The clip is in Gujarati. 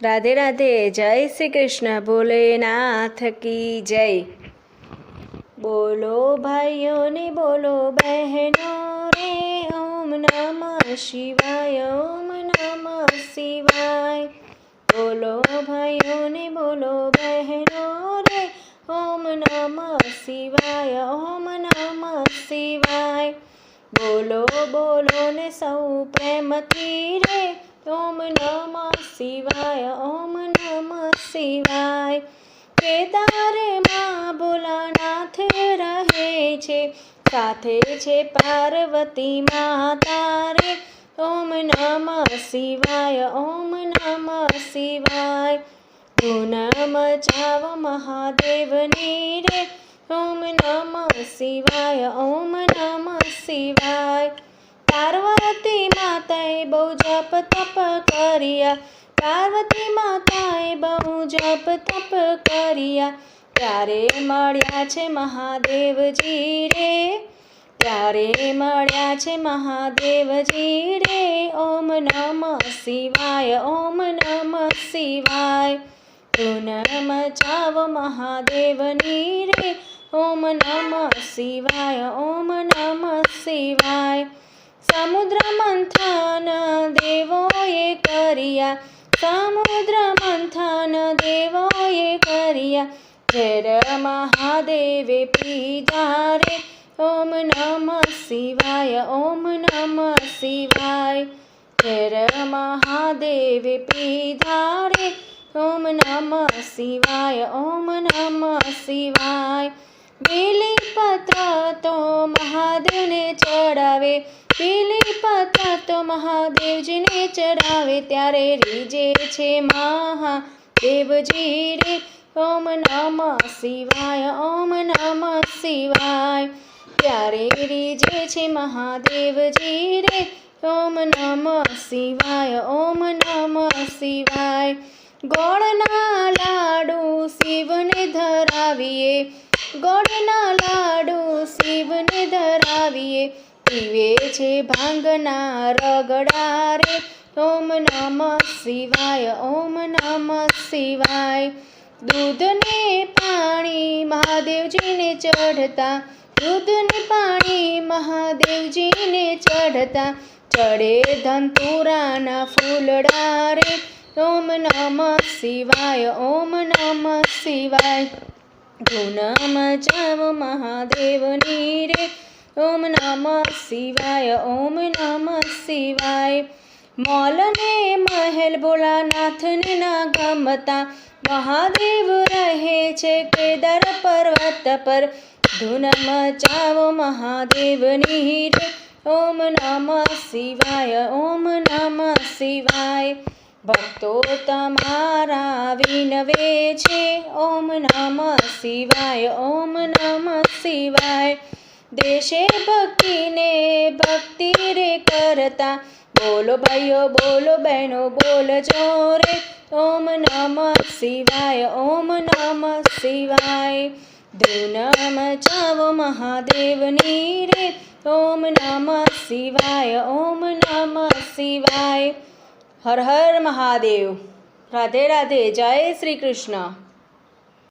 રાધે રાધે જય શ્રી કૃષ્ણ ભોલેનાથ કી જય બોલો ભાઈઓ ને બોલો બહેનો રે ઓમ નમઃ શિવાય ઓમ નમઃ શિવાય બોલો ભાઈઓ ને બોલો બહેનો રે ઓમ નમઃ શિવાય ઓમ નમઃ શિવાય બોલો બોલો ને સૌ પ્રેમથી રે ઓમ નમઃ શિવાય, ઓમ નમ શિવાય. કેદારમાં ભોલાનાથ રહે છે, સાથે છે પાર્વતી માતા રે ઓમ નમ શિવાય, ઓમ નમ શિવાય. ધૂન મચાવ મહાદેવની રે. ઓમ નમઃ શિવાય, ઓમ નમ શિવાય. પાર્વતી માતાએ બહુ જપ તપ કર્યા. પાર્વતી માતાએ બહુ જપ તપ કર્યા. ત્યારે મળ્યા છે મહાદેવજી રે. ત્યારે મળ્યા છે મહાદેવજી રે. ઓમ નમઃ શિવાય, ઓમ નમઃ શિવાય. ધૂન મચાવ મહાદેવની રે. ઓમ નમઃ શિવાય, ઓમ નમઃ શિવાય. સમુદ્ર મંથન દેવોએ કર્યા. સમુદ્ર મંથન દેવોએ કર્યા. જર મહાદેવે પીધા રે ઓમ નમઃ શિવાય, ઓમ નમઃ શિવાય. જર મહાદેવે પીધા રે ઓમ નમઃ શિવાય, ઓમ નમઃ શિવાય. બેલીપત્ર તો મહાદેવને ચડાવે. બેલીપત્ર તો મહાદેવજીને ચડાવે ત્યારે રીજે છે મહાદેવજી રે ઓમ નમ શિવાય, ઓમ નમ શિવાય. ત્યારે રીજે છે મહાદેવજી રે ઓમ નમ શિવાય, ઓમ નમ શિવાય. ગોળના લાડુ શિવને ધરાવીએ, ગોળના લાડુ શિવને ધરાવીએ. પીવે છે ભાંગના રગડા રે. ઓમ નમ શિવાય, ઓમ નમ શિવાય. દૂધને પાણી મહાદેવજીને ચઢતા, દૂધને પાણી મહાદેવજીને ચઢતા, ચડે ધંતુરાના ફૂલડા રે. ઓમ નમ શિવાય, ઓમ નમ શિવાય. ધૂન મચાવ મહાદેવની રે. ઓમ નમઃ શિવાય, ઓમ નમઃ શિવાય. મોલને મહેલ ભોળાનાથને ના ગમતા મહાદેવ રહે છે કેદાર પર્વત પર. ધૂન મચાવો મહાદેવની રે ઓમ નમઃ શિવાય, ઓમ નમઃ શિવાય. ભક્તો તમારા વિનવે છે. ઓમ નમઃ શિવાય, ઓમ નમઃ શિવાય. દેશે ભક્તિને ભક્તિ રે કરતા. બોલો ભાઈઓ, બોલો બહેનો બોલજો રે ઓમ નમઃ શિવાય, ઓમ નમઃ શિવાય. ધૂન ચાવ મહાદેવની રે. ઓમ નમઃ શિવાય, ઓમ નમઃ શિવાય. હર હર મહાદેવ. રાધે રાધે, જય શ્રી કૃષ્ણ.